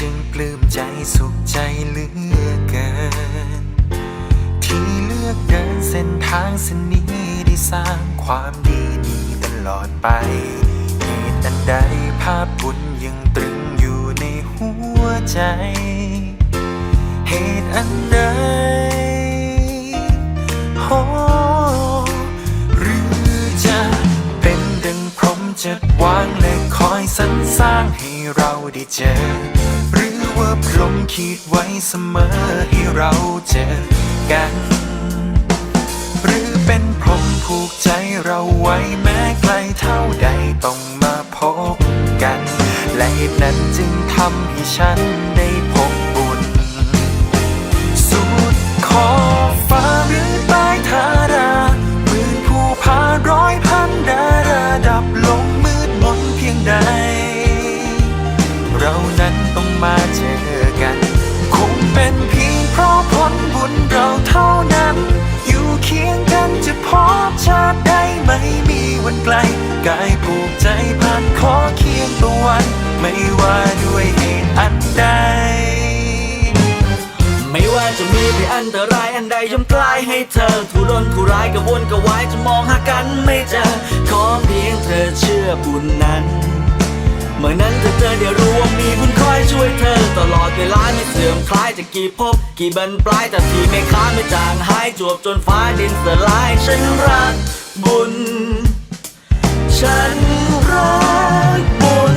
จึงปลื้มใจสุขใจเหลือเกิน ที่เลือกเดินเส้นทางเส้นนี้ได้สร้างความดีนี้ตลอดไปเหตุอันใดภาพบุญยังตรึงอยู่ในหัวใจ เหตุอันใดโอหรือจะเป็นดังพรหมจัดวางและคอยสรรสร้างให้เรา ได้เจอ หรือว่าพรมคิดไว้เสมอให้เราเจอกัน หรือเป็นพรมผูกใจเราไว้แม้ไกลเท่าใดต้องมาพบกัน และเหตุนั้นจึงทำให้ฉันได้ายผูกใจผ่านขอเคียงตะวัน ไม่ว่าด้วยเหตุอันใด ไม่ว่าจะมีภัยอันตรายอันใดย่อมกลายให้เธอทุรนทุรายกระวนกระวายจะมองหากันไม่เจอ ขอเพียงเธอเชื่อบุญนั้น เมื่อนั้นเธอเจอเดี๋ยวรู้ว่ามีบุญคอยช่วยเธอ ตลอดเวลาไม่เสื่อมคลายจะกี่ภพกี่บรรปลายแต่ที่ไม่ค้าไม่จางหายจวบจนฟ้าดินสลายฉันรักบุญ ฉันรักบุญ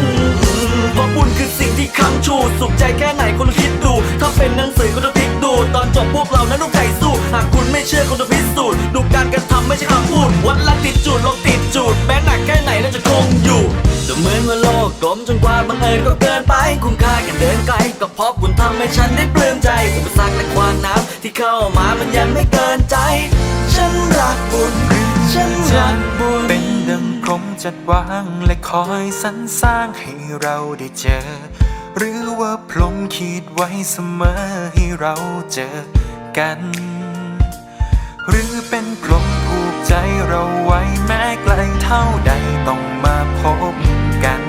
เพราะบุญคือสิ่งที่ค้ำชู สุขใจแค่ไหนคุณคิดดู ถ้าเป็นหนังสือคุณต้องพลิกดู ตอนจบพวกเรานั้นต้องใจสู้ หากคุณไม่เชื่อคุณต้องพิสูจน์ดูการกระทำไม่ใช่คำพูด วัดลักติดจูดลงติดจูด แม้หนักแค่ไหนน่าจะคงอยู่จะเหมือนว่าโลกกลมจนกว่าบังเอิญก็เกินไป คุ้มค่าแค่เดินไกล ก็เพราะบุญทำให้ฉันได้ปลื้มใจอุปสรรคและความน้ำที่เข้ามามันยังไม่เกินใจ ฉันรักบุญฉันรักบุญ จัดวางและคอยสรรสร้างให้เราได้เจอ หรือว่าพรหมคิดไว้เสมอให้เราเจอกัน หรือเป็นพรหมผูกใจเราไว้แม้ไกลเท่าใดต้องมาพบกัน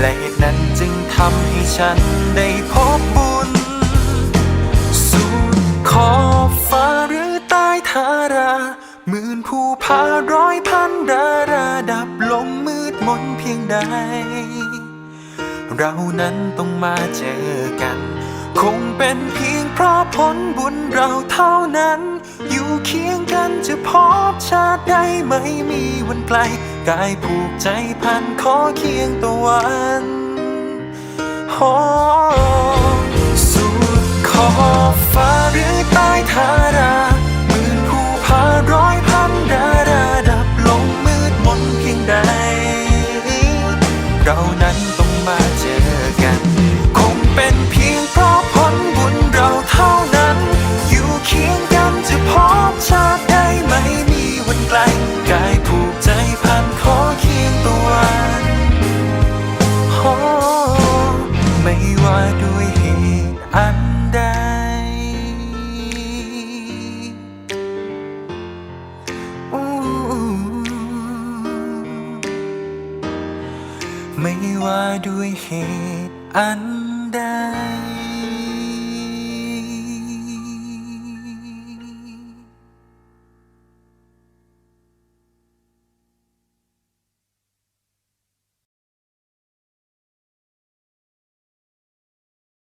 และเหตุนั้นจึงทำให้ฉันได้พบบุญสุดขอบฟ้าหรือใต้ธารา หมื่นผู้พาร้อยพันดาราดับลงมืดมนเพียงใด เรานั้นต้องมาเจอกัน คงเป็นเพียงเพราะผลบุญเราเท่านั้น อยู่เคียงกันจะพบชาติใดไม่มีวันไกล กายผูกใจพันขอเคียงตะวันโอ้สุดขอบฟ้าหรือใต้ธารา มีวันไกลกายผูกใจพันขอเคียงตะวันโอ้ไม่ว่าด้วยเหตุอันใดอู้ไม่ว่าด้วยเหตุอันใด